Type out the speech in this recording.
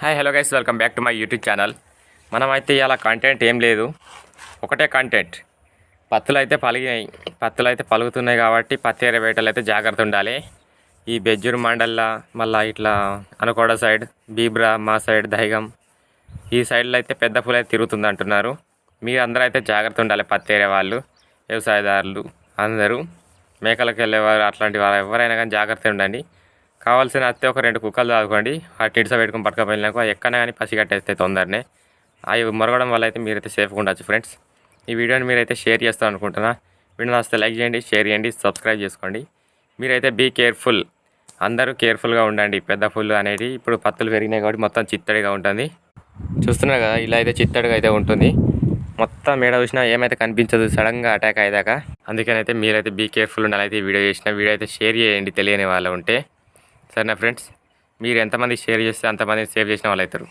Hi hello guys welcome back to my YouTube channel మనమైతే ఇలా content ఏం లేదు. ఒకటే కంటెంట్ పత్తులు అయితే పలిగినాయి. పత్తులు అయితే పలుగుతున్నాయి కాబట్టి పత్తి ఎరవేటలు అయితే జాగ్రత్త ఉండాలి. ఈ బెజ్జూరు మండల్లా మళ్ళీ ఇట్లా అనుకోడ సైడ్ బీబ్రా మా సైడ్ దైగం ఈ సైడ్లో అయితే పెద్ద పూలు అయితే తిరుగుతుంది అంటున్నారు. మీరు అందరూ అయితే జాగ్రత్త ఉండాలి పత్తి ఏరే వాళ్ళు వ్యవసాయదారులు అందరూ. మేకలకు వెళ్ళేవారు అట్లాంటి వారు ఎవరైనా కానీ జాగ్రత్త ఉండండి. కావాల్సిన అత్తే ఒక రెండు కుక్కలు తాగుకోండి. ఆ టిడ్స పెట్టుకుని పట్టుకపోయినాక ఎక్కడైనా కానీ పసి కట్టేస్తే తొందరనే. అవి మొరగడం వల్ల అయితే మీరైతే సేఫ్గా ఉండొచ్చు ఫ్రెండ్స్. ఈ వీడియోని మీరైతే షేర్ చేస్తాను అనుకుంటున్నా. వీడియో వస్తే లైక్ చేయండి షేర్ చేయండి సబ్స్క్రైబ్ చేసుకోండి. మీరైతే బీ కేర్ఫుల్. అందరూ కేర్ఫుల్గా ఉండండి. పెద్ద ఫుల్ అనేది ఇప్పుడు పత్తులు పెరిగినాయి కాబట్టి మొత్తం చిత్తడిగా ఉంటుంది. చూస్తున్నారు కదా ఇలా అయితే చిత్తడిగా అయితే ఉంటుంది. మొత్తం మేడ చూసినా ఏమైతే కనిపించదు సడన్గా అటాక్ అయ్యేదాకా. అందుకనైతే మీరైతే బీ కేర్ఫుల్ ఉండాలి. అయితే వీడియో చేసిన వీడియో అయితే షేర్ చేయండి తెలియని వాళ్ళు ఉంటే. సరేనా ఫ్రెండ్స్? మీరు ఎంతమంది షేర్ చేస్తే అంతమంది సేవ్ చేసిన వాళ్ళు అవుతారు